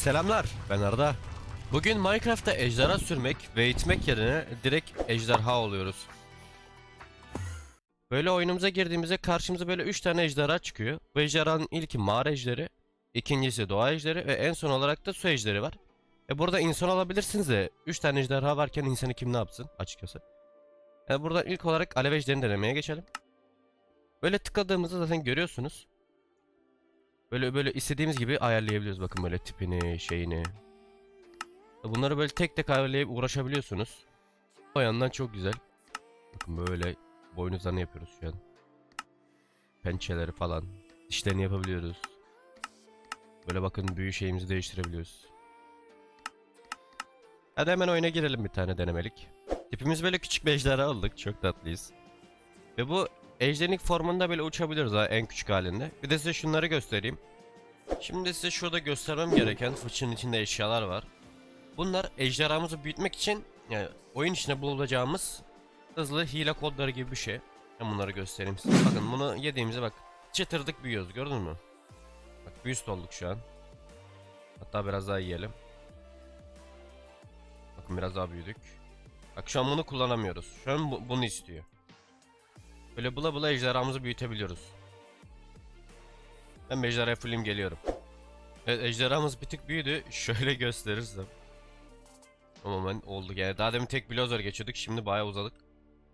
Selamlar, ben Arda. Bugün Minecraft'ta ejderha sürmek ve itmek yerine direkt ejderha oluyoruz. Böyle oyunumuza girdiğimizde karşımıza böyle 3 tane ejderha çıkıyor. Bu ejderhanın ilki mağara ejderi, ikincisi doğa ejderi ve en son olarak da su ejderi var. E burada insan alabilirsiniz de 3 tane ejderha varken insanı kim ne yapsın açıkçası. E buradan ilk olarak alev ejderini denemeye geçelim. Böyle tıkladığımızda zaten görüyorsunuz. Böyle böyle istediğimiz gibi ayarlayabiliyoruz bakın böyle tipini, şeyini. Bunları böyle tek tek ayarlayıp uğraşabiliyorsunuz. O yandan çok güzel. Bakın böyle boynuzlarını yapıyoruz şu an. Pençeleri falan. Dişlerini yapabiliyoruz. Böyle bakın büyü şeyimizi değiştirebiliyoruz. Hadi hemen oyuna girelim bir tane denemelik. Tipimiz böyle küçük bir aldık. Çok tatlıyız. Ve bu ejderlik formunda böyle uçabiliyoruz ha en küçük halinde. Bir de size şunları göstereyim. Şimdi size şurada göstermem gereken fıçının içinde eşyalar var. Bunlar ejderhamızı büyütmek için yani oyun içinde bulacağımız hızlı hile kodları gibi bir şey. Ben bunları göstereyim size. Bakın bunu yediğimizde bak çıtırdık büyüyoruz gördün mü? Bak büyüst olduk şu an. Hatta biraz daha yiyelim. Bakın biraz daha büyüdük. Bak şu an bunu kullanamıyoruz. Şu an bu- bunu istiyor. Böyle bula bula ejderhamızı büyütebiliyoruz. Ben ejderhaya fullim geliyorum. Evet ejderhamız bir tık büyüdü. Şöyle gösterirsem. Tamamen oldu yani. Daha demin tek blozer geçiyorduk. Şimdi bayağı uzadık.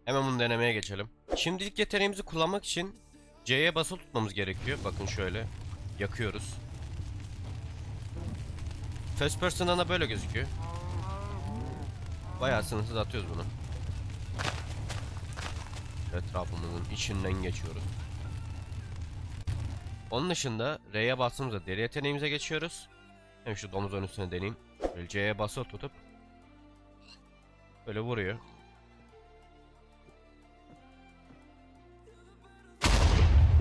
Hemen bunu denemeye geçelim. Şimdilik yeteneğimizi kullanmak için C'ye basılı tutmamız gerekiyor. Bakın şöyle. Yakıyoruz. First person'dan da böyle gözüküyor. Bayağı sınırsız atıyoruz bunu. Etrafımızın içinden geçiyoruz. Onun dışında R'ye bastığımızda deri yeteneğimize geçiyoruz. Hem şu domuzun üstüne deneyeyim. Böyle C'ye basılı tutup böyle vuruyor.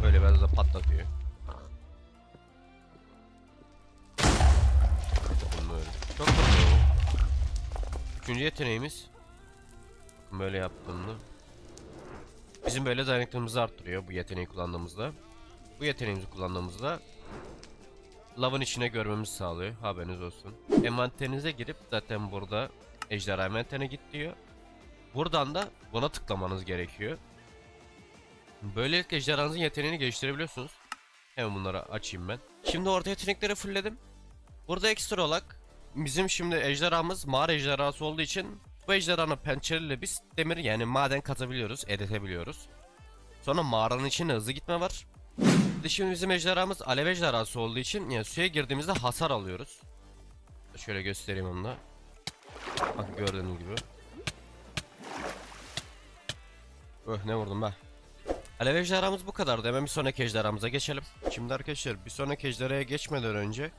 Böyle biraz da patlatıyor. Çok tatlı. Üçüncü yeteneğimiz böyle yaptığında Bizim böyle dayanıklılığımızı arttırıyor bu yeteneği kullandığımızda. Bu yeteneğimizi kullandığımızda lavın içine görmemizi sağlıyor. Haberiniz olsun. Envanterinize girip zaten burada ejderha envanterine git diyor. Buradan da buna tıklamanız gerekiyor. Böylelikle ejderhanızın yeteneğini geliştirebiliyorsunuz. Hemen bunları açayım ben. Şimdi orta yetenekleri fullledim. Burada ekstra olarak bizim şimdi ejderhamız mağara ejderhası olduğu için bu ejderhanın pençeleriyle biz demir yani maden katabiliyoruz, edetebiliyoruz. Sonra mağaranın içine hızlı gitme var. Şimdi bizim ejderhamız alev ejderhası olduğu için yani suya girdiğimizde hasar alıyoruz. Şöyle göstereyim onu da. Bak gördüğünüz gibi. Öh ne vurdum be. Alev ejderhamız bu kadardı. Hemen bir sonraki ejderhamıza geçelim. Şimdi arkadaşlar bir sonraki ejderhaya geçmeden önce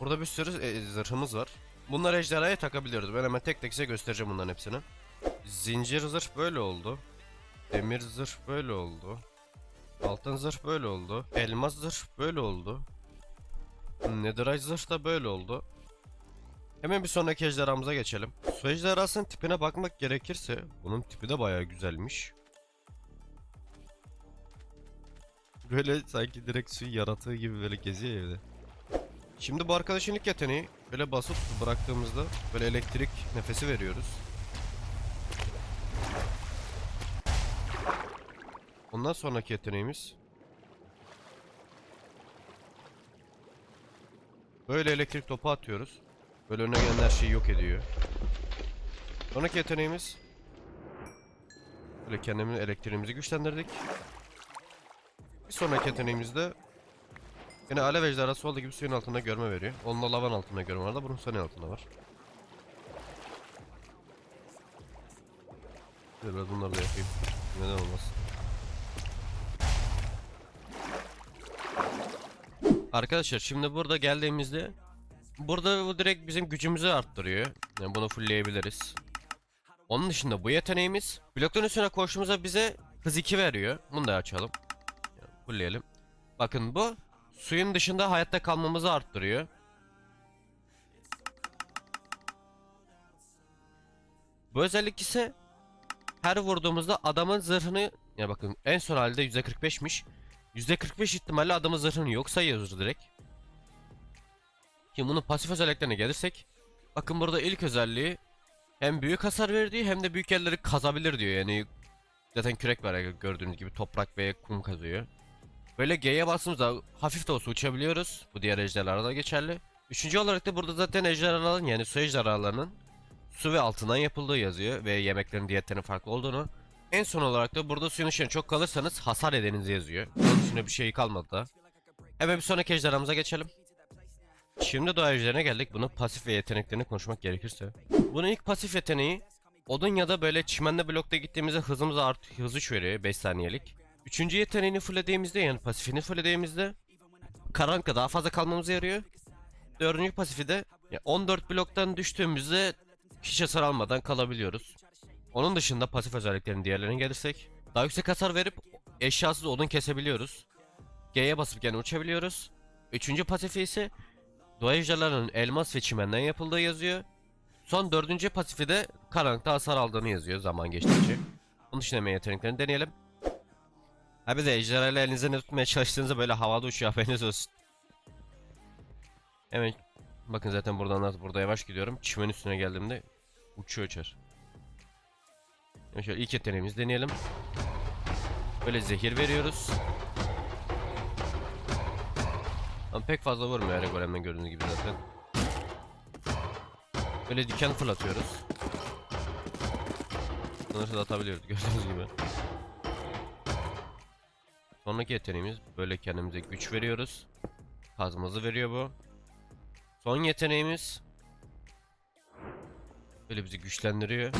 burada bir sürü e, zırhımız var. Bunları ejderhaya takabiliyoruz. Ben hemen tek tek size göstereceğim bunların hepsini. Zincir zırh böyle oldu. Demir zırh böyle oldu. Altın zırh böyle oldu. Elmas zırh böyle oldu. Netherite zırh da böyle oldu. Hemen bir sonraki ejderhamıza geçelim. Su ejderhasının tipine bakmak gerekirse bunun tipi de bayağı güzelmiş. Böyle sanki direkt su yaratığı gibi böyle geziyor evde. Şimdi bu arkadaşın ilk yeteneği böyle basıp bıraktığımızda böyle elektrik nefesi veriyoruz. Ondan sonraki yeteneğimiz Böyle elektrik topu atıyoruz. Böyle önüne gelen her şeyi yok ediyor. Sonraki yeteneğimiz Böyle kendimiz elektriğimizi güçlendirdik. Bir sonraki yeteneğimiz de Yine alev ejderhası olduğu gibi suyun altında görme veriyor. Onun da lavan altında görme var da bunun suyun altında var. Şöyle bunları da yapayım. Neden olmaz. Arkadaşlar şimdi burada geldiğimizde Burada bu direkt bizim gücümüzü arttırıyor. Yani bunu fullleyebiliriz. Onun dışında bu yeteneğimiz blokların üstüne koştuğumuzda bize hız 2 veriyor. Bunu da açalım. Yani fullleyelim. Bakın bu suyun dışında hayatta kalmamızı arttırıyor. Bu özellik ise her vurduğumuzda adamın zırhını ya bakın en son halde %45'miş. %45 ihtimalle adamın zırhını yok sayıyoruz direkt. Şimdi bunun pasif özelliklerine gelirsek. Bakın burada ilk özelliği hem büyük hasar verdiği hem de büyük yerleri kazabilir diyor. Yani zaten kürek var gördüğünüz gibi toprak ve kum kazıyor. Böyle G'ye bastığımızda hafif de olsa uçabiliyoruz. Bu diğer ejderhalarda da geçerli. Üçüncü olarak da burada zaten ejderhaların yani su ejderhalarının su ve altından yapıldığı yazıyor ve yemeklerin diyetlerinin farklı olduğunu. En son olarak da burada suyun içine çok kalırsanız hasar edeniz yazıyor. Onun dışında bir şey kalmadı da. Hemen bir sonraki ejderhamıza geçelim. Şimdi doğa ejderine geldik. Bunun pasif ve yeteneklerini konuşmak gerekirse. Bunun ilk pasif yeteneği odun ya da böyle çimenli blokta gittiğimizde hızımız art hızı şu veriyor 5 saniyelik. Üçüncü yeteneğini fullediğimizde yani pasifini fullediğimizde karanlıkta daha fazla kalmamıza yarıyor. Dördüncü pasifi de ya 14 bloktan düştüğümüzde hiç hasar almadan kalabiliyoruz. Onun dışında pasif özelliklerin diğerlerine gelirsek daha yüksek hasar verip eşyasız odun kesebiliyoruz. G'ye basıp gene uçabiliyoruz. Üçüncü pasifi ise doğa ejderhalarının elmas ve çimenden yapıldığı yazıyor. Son dördüncü pasifi de karanlıkta hasar aldığını yazıyor zaman geçtikçe. Onun dışında hemen yeteneklerini deneyelim. Ha bir de ejderhayla elinizde ne tutmaya çalıştığınızda böyle havada uçuyor haberiniz olsun. Hemen bakın zaten buradan nasıl burada yavaş gidiyorum. Çimen üstüne geldiğimde uçuyor uçar. Şimdi şöyle ilk yeteneğimizi deneyelim. Böyle zehir veriyoruz. Ama pek fazla vurmuyor her golemden gördüğünüz gibi zaten. Böyle diken fırlatıyoruz. Sınırsız atabiliyoruz gördüğünüz gibi. Sonraki yeteneğimiz böyle kendimize güç veriyoruz. Kazmazı veriyor bu. Son yeteneğimiz böyle bizi güçlendiriyor.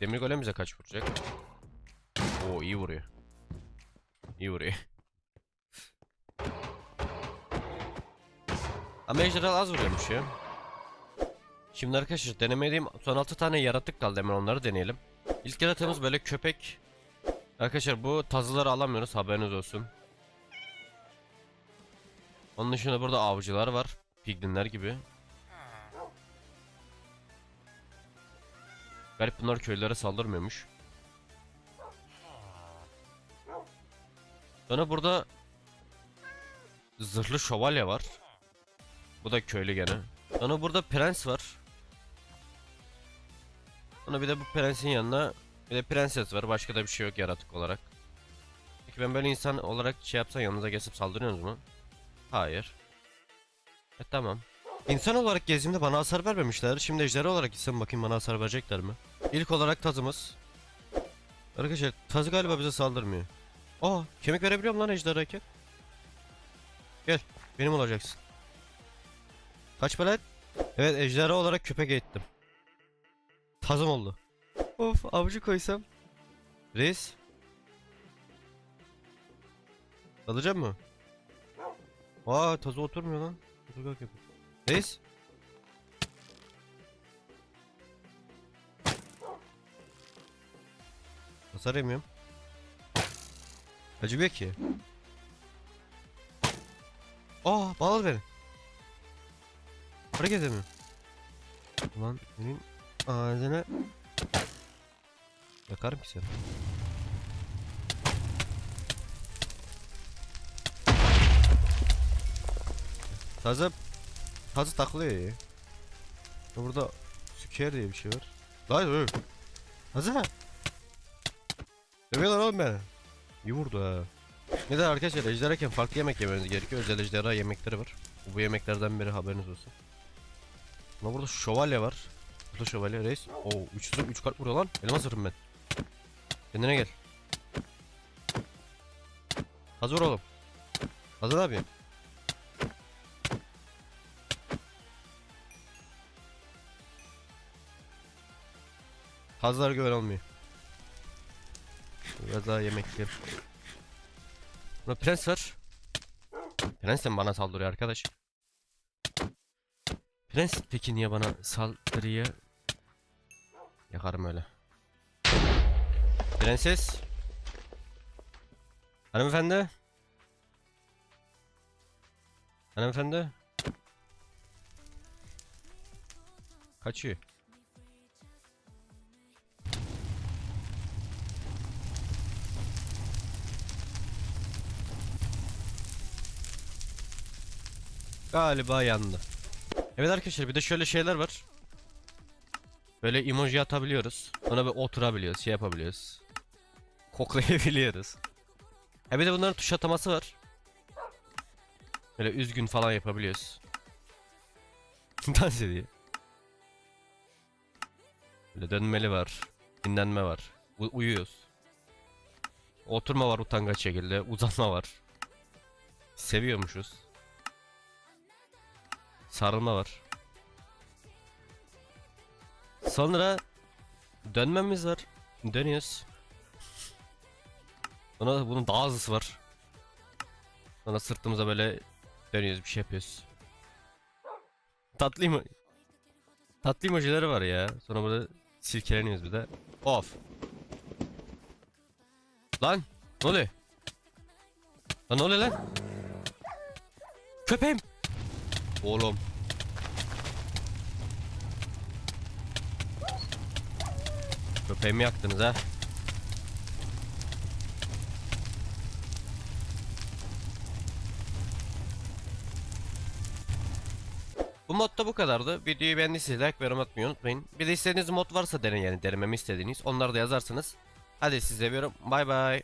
Demir golem bize kaç vuracak? Oo iyi vuruyor. İyi vuruyor. Ama ejderha az vuruyormuş ya. Şimdi arkadaşlar denemediğim son 6 tane yaratık kaldı hemen onları deneyelim. İlk yaratığımız böyle köpek. Arkadaşlar bu tazıları alamıyoruz haberiniz olsun. Onun dışında burada avcılar var. Piglinler gibi. Garip bunlar köylülere saldırmıyormuş. Sonra burada zırhlı şövalye var. Bu da köylü gene. Sonra burada prens var. Sonra bir de bu prensin yanına bir de prenses var. Başka da bir şey yok yaratık olarak. Peki ben böyle insan olarak şey yapsam yanınıza geçip saldırıyorsunuz mu? Hayır. E tamam. İnsan olarak gezdiğimde bana hasar vermemişler. Şimdi ejderha olarak gitsem bakayım bana hasar verecekler mi? İlk olarak tazımız. Arkadaşlar tazı galiba bize saldırmıyor. Aa kemik verebiliyorum lan ejderhayken. Gel benim olacaksın. Kaç palet? Evet ejderha olarak köpek eğittim. Tazım oldu. Of avcı koysam. Reis. Alacak mı? Aa tazı oturmuyor lan. Otur kalk yapıyor. Reis. Hasar yemiyorum. Acımıyor ki. Aa bağladı beni. Hareket edemiyorum. Ulan senin ağzına yakarım ki seni. Tazı Tazı takılıyor ya. Burada süker diye bir şey var. Lan öl. Tazı. Dövüyorlar oğlum beni. İyi vurdu ha. Ne de arkadaşlar ejderhayken farklı yemek yemeniz gerekiyor. Özel ejderha yemekleri var. Bu, yemeklerden biri haberiniz olsun. Ama burada şövalye var. Burada şövalye reis. Oo 3 zırh 3 kart vuruyor lan. Elmas zırhım ben. Kendine gel. Hazır oğlum. Hazır abi. Hazlar güven olmuyor. Biraz daha yemek yer. Burada prens var. Prens de bana saldırıyor arkadaş? Prens peki niye bana saldırıyor? Yakarım öyle. Prenses. Hanımefendi. Hanımefendi. Kaçıyor. Galiba yandı. Evet arkadaşlar bir de şöyle şeyler var. Böyle emoji atabiliyoruz. Ona bir oturabiliyoruz, şey yapabiliyoruz. Koklayabiliyoruz. Ha bir de bunların tuş ataması var. Böyle üzgün falan yapabiliyoruz. Dans ediyor. Böyle dönmeli var. Dinlenme var. U- uyuyoruz. Oturma var utangaç şekilde. Uzanma var. Seviyormuşuz. Sarılma var. Sonra dönmemiz var. Dönüyoruz. Sonra bunun daha hızlısı var. Sonra sırtımıza böyle dönüyoruz bir şey yapıyoruz. Tatlı mı? Tatlı emojileri var ya. Sonra burada silkeleniyoruz bir de. Of. Lan ne oluyor? Lan ne oluyor lan? Köpeğim. Oğlum. Köpeğimi yaktınız ha. Bu modda bu kadardı. Videoyu beğendiyseniz like ve yorum atmayı unutmayın. Bir de istediğiniz mod varsa deneyin yani denememi istediğiniz. Onları da yazarsınız. Hadi sizi seviyorum. Bay bay.